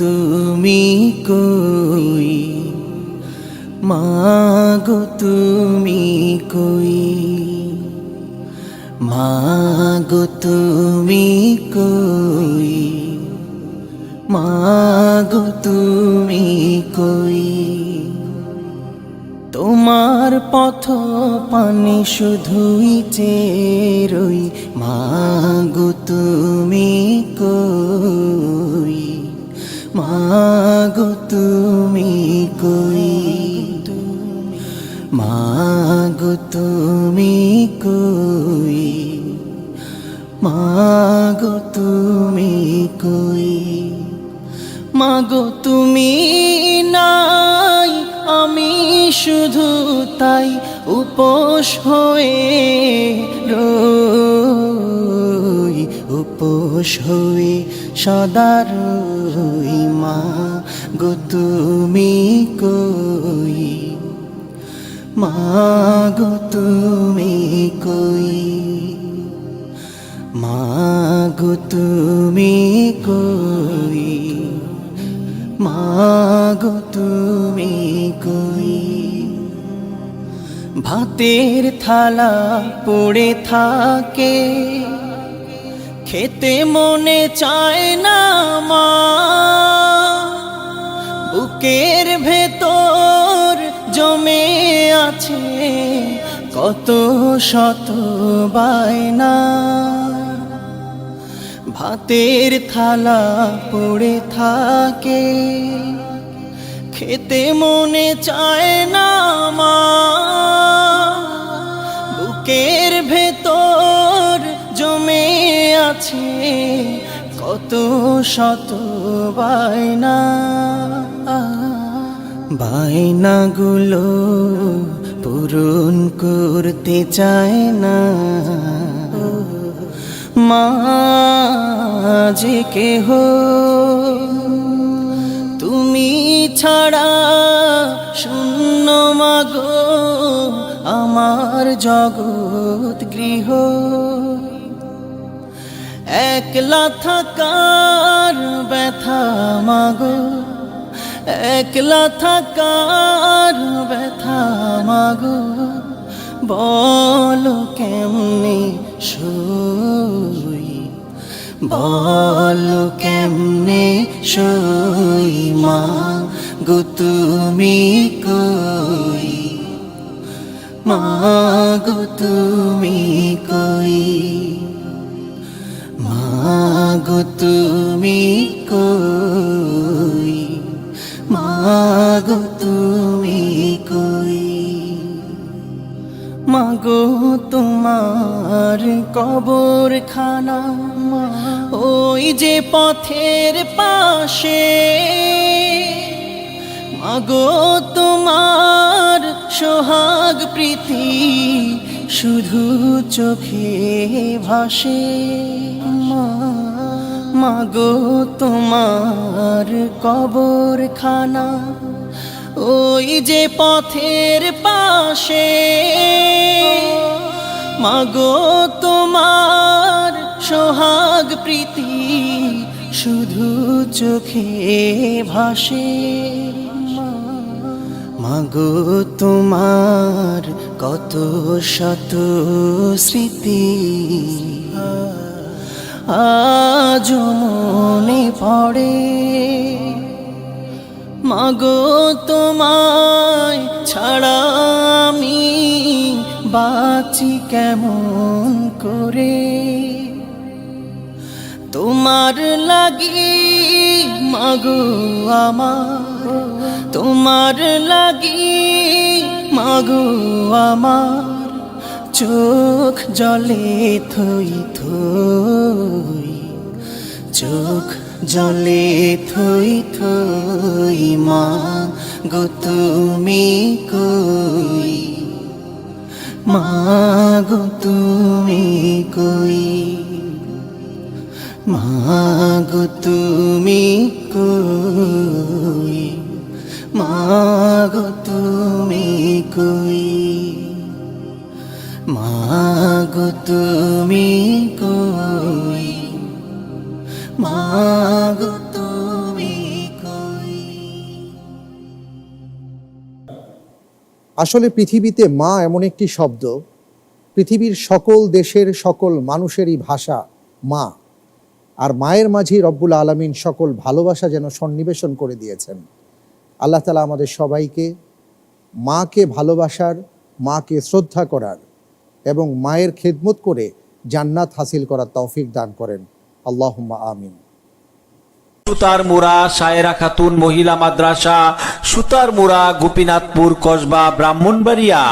তুমি কই? মাগো, তুমি কই? মাগো, তুমি কই? মাগো, তুমি কই? তোমার পথ পানে শুধুই চেরই। মাগো, তুমি কই? মাগো তুমি কই? মাগো তুমি কই? মাগো তুমি কই? মাগো তুমি নাই, আমি শুধু তাই উপোস হয়ে রই। উপোস হয়ে সদা রই মা, গো তুমি কই? মা, গো তুমি কই? মাগো তুমি কই? মাগো তুমি কই? ভাতের থালা পড়ে থাকে খেতে মনে চায় না মা। বুকের ভেতর জমে আছে কত শত বায়না। ভাতের থালা পড়ে থাকে, খেতে মনে চায় না কত শত বায়না, বায়নাগুলো পূরণ করতে চায় না। মা যে কেহ, তুমি ছাড়া শূন্য মাগো, আমার জগৎ গৃহ। একলা থাকার ব্যথা মাগো, একলা থাকার ব্যথা মাগো, বলো কেমনে সই, বলো কেমনে সই মা গো, তুমি কই, মা গো, তুমি কই? মাগো তুমি কই? মাগো তুমি কই? মাগো তোমার কবর খানা ওই যে পথের পাশে। মাগো তোমার সোহাগ প্রীতি শুধু চোখে ভাসে, মা। মাগো তোমার কবর খানা ওই যে পথের পাশে। মাগো তোমার সোহাগ প্রীতি শুধু চোখে ভাসে। মাগো তোমার কত শত স্মৃতি। আজ মনে পড়ে। মাগো, তোমায় ছাড়া আমি বাঁচি কেমন করে? তোমার লাগি, মাগো আমার। তোমার লাগি, মাগো আমার। চোখ জলে থই থই, চোখ জলে থই থই মা গো তুমি কই, মা গো তুমি কই, মা গো তুমি কই, মা গো তুমি কই। মাগো তুমি কই? মাগো তুমি কই? আসলে পৃথিবীতে মা এমন একটি শব্দ। পৃথিবীর সকল দেশের সকল মানুষেরই ভাষা মা। আর মায়ের মাঝে রব্বুল আলমিন সকল ভালোবাসা যেন সন্নিবেশন করে দিয়েছেন। আল্লাহ তালা আমাদের সবাইকে মাকে ভালোবাসার, মাকে শ্রদ্ধা করার এবং মায়ের খেদমত করে জান্নাত হাসিল করার তৌফিক দান করেন। আল্লাহ আমিন। সুতার মুরা সায়রা খাতুন, মহিলা মাদ্রাসা, সুতার মুরা গোপীনাথপুর, কসবা, ব্রাহ্মণবাড়িয়া।